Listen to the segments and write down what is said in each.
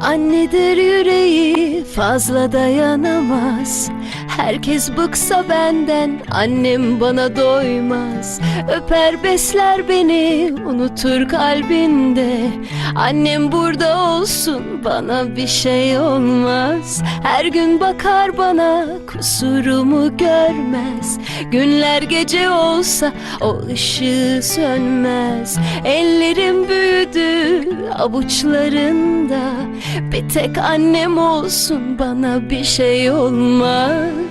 Annedir yüreği fazla dayanamaz. Herkes bıksa benden annem bana doymaz. Öper besler beni unutur kalbinde. Annem burada olsun bana bir şey olmaz. Her gün bakar bana kusurumu görmez. Günler gece olsa o ışığı sönmez. Ellerim avuçlarında. Bir tek annem olsun bana bir şey olmaz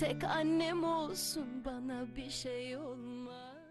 tek annem olsun bana bir şey olmaz